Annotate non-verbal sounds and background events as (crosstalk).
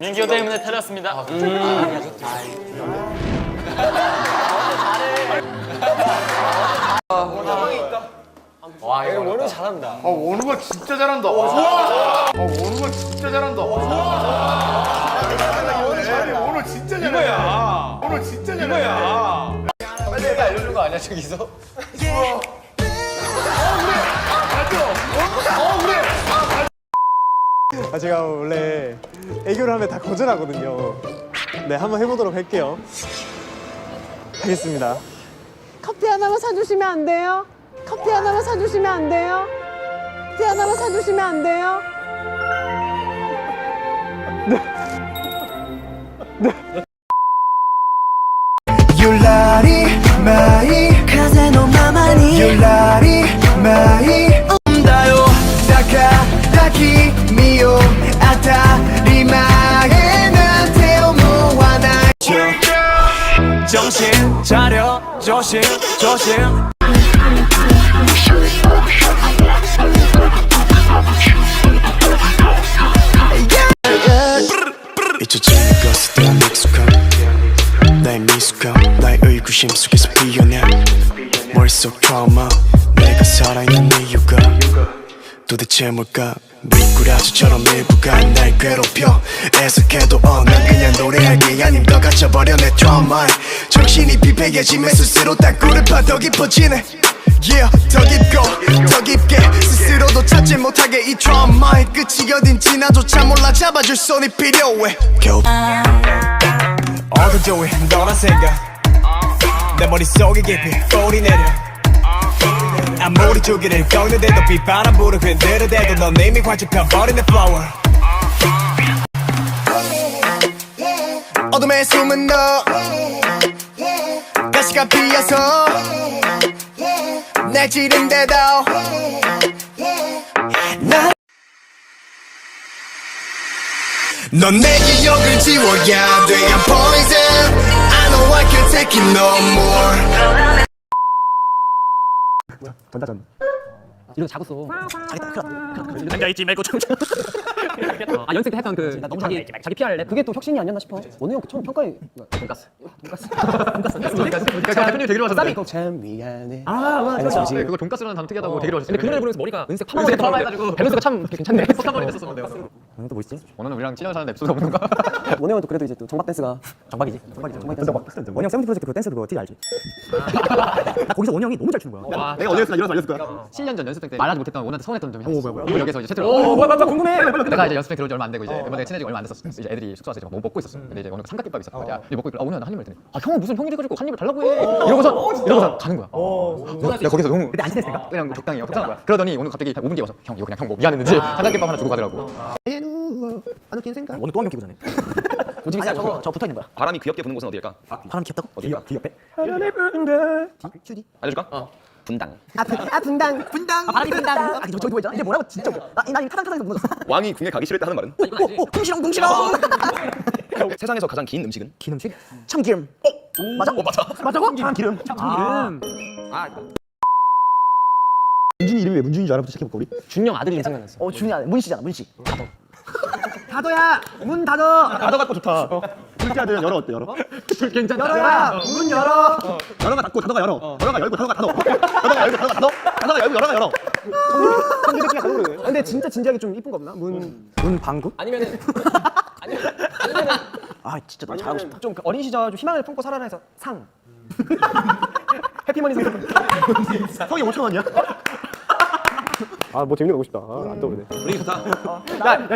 형 때문에 틀렸습니다. 아 원우가 진짜 잘한다. 아 원우가 진짜 잘한다. 원우 잘해. 원우 진짜 잘해. 이거야. 원우 진짜 잘해. 이거야. 빨리 내가 알려준 거 아니야 저기서? 아, 제가 원래 애교를 하면 다 거절하거든요. 네, 한번 해보도록 할게요. 하겠습니다. 커피 하나만 사주시면 안 돼요? 커피 하나만 사주시면 안 돼요? 커피 하나만 사주시면 안 돼요? Yulari 정신 차려. 조심 조심. 미숙함 나의 의구심 속에서 피어나 머릿속 트라우마 내가 살아있는 이유가 도대체 뭘까? 미꾸라지처럼 일부가 날 괴롭혀. 애석해도 어난 그냥 노래하기 아님. 더 갇혀버려 내 트라우마에. 정신이 비폐해지면 스스로 땅굴을 파더 깊어지네. Yeah, 더 깊고 더 깊게 스스로도 찾지 못하게 이 트라우마의 끝이 어딘지 나조차 몰라 잡아줄 손이 필요해. 겨우 어두조해 너란 생각. 내 머릿속에 깊이 꼬리 내려 주기를 꺾는데도 비바람 불어 흔들어대도 넌 이미 활짝 펴버린 내 flower. 어둠에 숨은 너. 가시가 피어서 날 찌른데도 넌내 기억을 지워야 돼. I'm poison. I know I can't take it no more 전자전. 이런 거 작았어. 자기다 큰일 났다. 앉아 있지 말고 좀. (laughs) 아 연습 때 했던 그 자기 자기 PR 랩 그게 또 혁신이 아니었나 싶어. 원우 형그 처음 평가에 돈가스. 돈가스. 돈가스. 돈가스. 대표님 되기로 하셨는데. 쌈이 참 미안해. 아 맞아. 네, 그거 돈가스라는 단어 특이하다고 되기로 하셨어요. 근데 그 노래 부르면서 머리가 은색 파마 은색 파마 해가지고. 밸런스가 참 (laughs) 괜찮네. 포탄머리 했었었는데. 오늘 또뭐 있지? 원우는 우리랑 친하게 사는 에피소드 없는 거? (laughs) 원우 형은 또 그래도 이제 또 정박 댄스가 정박이지. 정박이죠. 정박 댄스. 원형 세븐틴 프로젝트 그 댄스 그거 티지 알지? 나 (laughs) 거기서 원형이 너무 잘 추는 거야. 와, 내가 어디였어? 일어서 알려줄 거야. 7년 전 연습생 때 말하지 못했던 원한테 서운했던 점이 있어. 뭐야, 뭐야. 여기서 이제 채팅을 오 뭐야 뭐야 궁금해. 내가 이제 연습생 들어온 지 얼마 안 되고 이제 멤버들 친해지고 얼마 안 됐었어. 이제 애들이 숙소 와서 이제 뭐 먹고 있었어. 근데 이제 오늘 삼각김밥이 있었단 말이야. 이제 먹고 있길래 아 오늘 한 입을 드네. 아 형은 무슨 형이 돼가지고 한 입을 달라고 해. 이러고서 이러고서 가는 거야. 내가, 거기서 너무 그때 안 친했으니까 그냥 적당히 적당한 거야. 그러더니 오늘 갑자기 5분 뒤에 와서 형 이거 그냥 형 뭐 미안했는지 삼각김밥 하나 주고 가더라고. 원우 또한명 키고 자네. 오직 아니야 저거 저 붙어 있는 거야. 바람이 귀엽게 부는 곳은 어디일까? 바람 귀엽다고? 어디야? 귀엽대? 알려줄까? 어. 분당. 아, 분, 아 분당 분당 아 바람이 분당. 아 저, 저기 뭐였죠? 이제 뭐라고 진짜 뭐야. 나이 타당 타당에서 무너졌어. (laughs) 왕이 궁에 가기 싫을 때 하는 말은? 오 궁시렁 궁시렁. (laughs) 세상에서 가장 긴 음식은? 긴 음식? 참기름. 맞아? 어 맞아. 맞아고? 참기름. 참기름. 문준이 이름이 왜 문준인 줄 알아부터 시작해볼까 우리? 준영 아들이 생각났어. 어 준이 아들 문씨잖아 문씨. 다도야 문 닫어. 닫어 갖고 좋다. 둘째 아들은 열어 어때 열어? 괜찮다. 열어야 문 열어. 열어가 닫고 닫어가 열어. 열어가 열고 닫어가 닫어. 닫어가 열고 닫어가 닫어. 닫어가 열고 열어가 열어. 근데 진짜 진지하게 좀 이쁜 거 없나? 문. 문 방구? 아니면은 (laughs) 아 진짜 너 잘하고 싶다. 좀그 어린 시절 좀 희망을 품고 살아라 해서 상. (laughs) 해피머니 생각. 성이 5천 원이야? 아뭐 재밌는 거 보고 싶다. 아, 안 떠오르네. 분위기 좋다. 야, 야